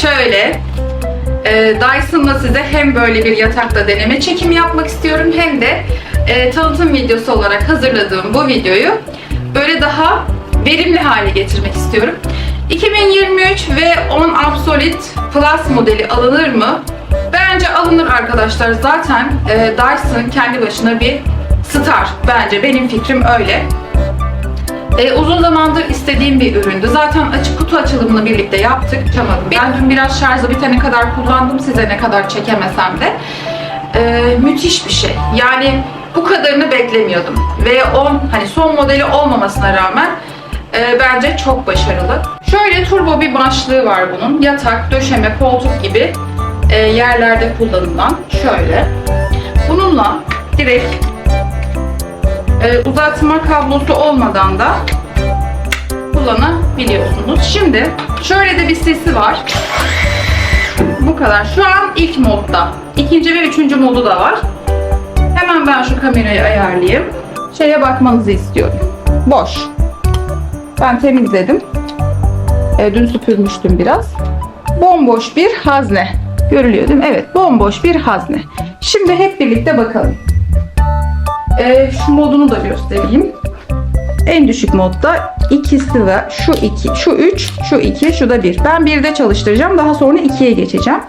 şöyle e, Dyson'la size hem böyle bir yatakta deneme çekimi yapmak istiyorum hem de e, tanıtım videosu olarak hazırladığım bu videoyu böyle daha verimli hale getirmek istiyorum. 2023 ve 10 Absolute Plus modeli alınır mı? Bence alınır arkadaşlar. Zaten e, Dyson kendi başına bir star bence. Benim fikrim öyle. E, uzun zamandır istediğim bir üründü. Zaten açık kutu açılımını birlikte yaptık. Çamadım. Ben dün biraz şarjı bitene kadar kullandım. Size ne kadar çekemesem de. E, müthiş bir şey. Yani bu kadarını beklemiyordum. Ve 10 hani son modeli olmamasına rağmen e, bence çok başarılı. Şöyle turbo bir başlığı var bunun. Yatak, döşeme, koltuk gibi e, yerlerde kullanılan. Şöyle. Bununla direkt e, uzatma kablosu olmadan da kullanabiliyorsunuz. Şimdi şöyle de bir sesi var. Bu kadar. Şu an ilk modda. İkinci ve üçüncü modu da var. Hemen ben şu kamerayı ayarlayayım. Şeye bakmanızı istiyorum. Boş. Ben temizledim. E, dün süpürmüştüm biraz. Bomboş bir hazne. Görülüyor değil mi? Evet, bomboş bir hazne. Şimdi hep birlikte bakalım. E, şu modunu da göstereyim. En düşük modda ikisi ve şu iki, şu üç, şu iki, şu da bir. Ben birde çalıştıracağım. Daha sonra ikiye geçeceğim.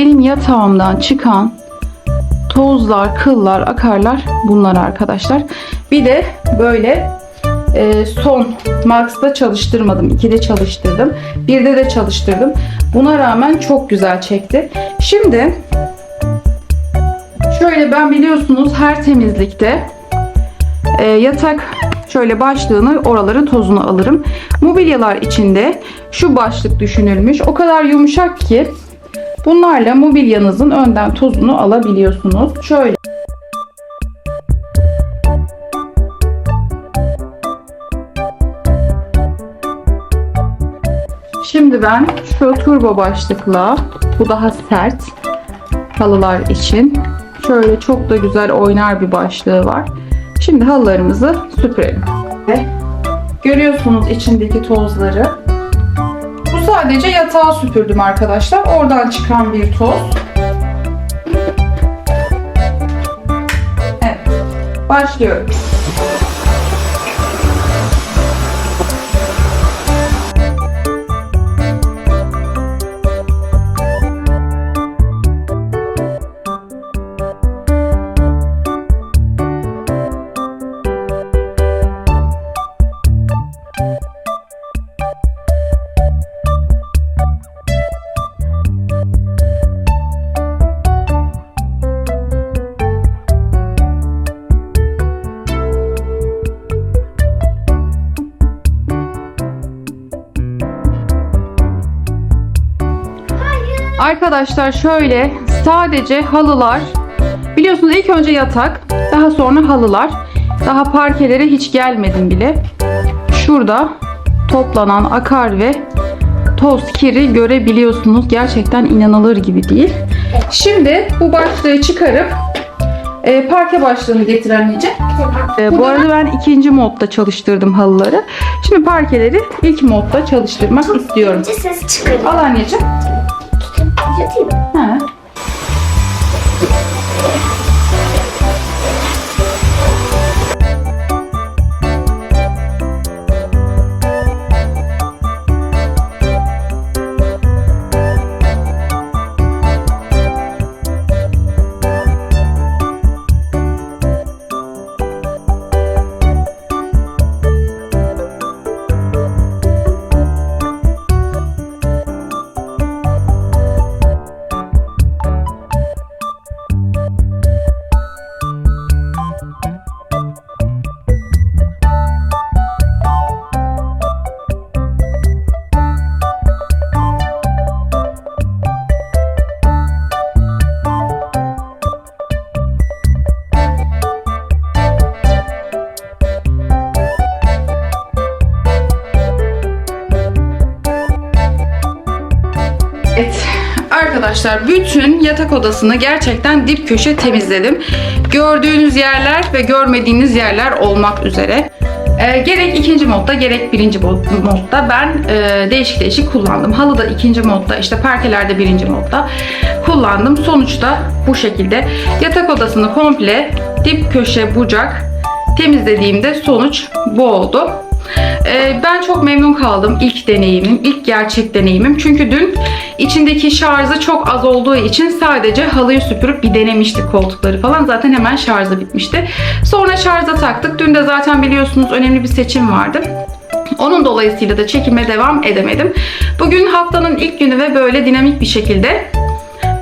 Benim yatağımdan çıkan tozlar, kıllar, akarlar bunlar arkadaşlar. Bir de böyle e, son Max'ta çalıştırmadım. 2'de çalıştırdım. 1'de de çalıştırdım. Buna rağmen çok güzel çekti. Şimdi şöyle ben biliyorsunuz her temizlikte e, yatak şöyle başlığını oraların tozunu alırım. Mobilyalar içinde şu başlık düşünülmüş. O kadar yumuşak ki Bunlarla mobilyanızın önden tozunu alabiliyorsunuz. Şöyle. Şimdi ben şu turbo başlıkla bu daha sert halılar için şöyle çok da güzel oynar bir başlığı var. Şimdi halılarımızı süpürelim. Görüyorsunuz içindeki tozları. Sadece yatağı süpürdüm arkadaşlar. Oradan çıkan bir toz. Evet. Başlıyorum. Arkadaşlar şöyle sadece halılar biliyorsunuz ilk önce yatak daha sonra halılar daha parkelere hiç gelmedim bile. Şurada toplanan akar ve toz kiri görebiliyorsunuz. Gerçekten inanılır gibi değil. Şimdi bu başlığı çıkarıp e, parke başlığını getir anneciğim. E, bu arada ben ikinci modda çalıştırdım halıları. Şimdi parkeleri ilk modda çalıştırmak istiyorum. Al anneciğim. 啊。Arkadaşlar bütün yatak odasını gerçekten dip köşe temizledim. Gördüğünüz yerler ve görmediğiniz yerler olmak üzere. Ee, gerek ikinci modda gerek birinci mod- modda ben e, değişik değişik kullandım. Halı da ikinci modda işte parkelerde birinci modda kullandım. Sonuçta bu şekilde yatak odasını komple dip köşe bucak temizlediğimde sonuç bu oldu. Ee, ben çok memnun kaldım ilk deneyimim, ilk gerçek deneyimim. Çünkü dün içindeki şarjı çok az olduğu için sadece halıyı süpürüp bir denemiştik koltukları falan. Zaten hemen şarjı bitmişti. Sonra şarja taktık. Dün de zaten biliyorsunuz önemli bir seçim vardı. Onun dolayısıyla da çekime devam edemedim. Bugün haftanın ilk günü ve böyle dinamik bir şekilde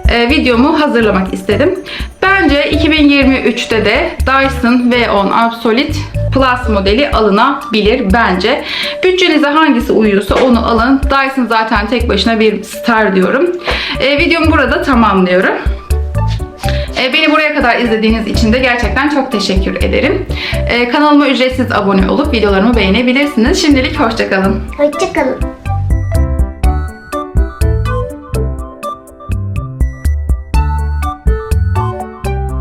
e, videomu hazırlamak istedim. Bence 2023'te de Dyson V10 Absolute Plus modeli alınabilir bence. Bütçenize hangisi uyuyorsa onu alın. Dyson zaten tek başına bir star diyorum. E, videomu burada tamamlıyorum. E, Beni buraya kadar izlediğiniz için de gerçekten çok teşekkür ederim. E, Kanalıma ücretsiz abone olup videolarımı beğenebilirsiniz. Şimdilik hoşçakalın. Hoşçakalın.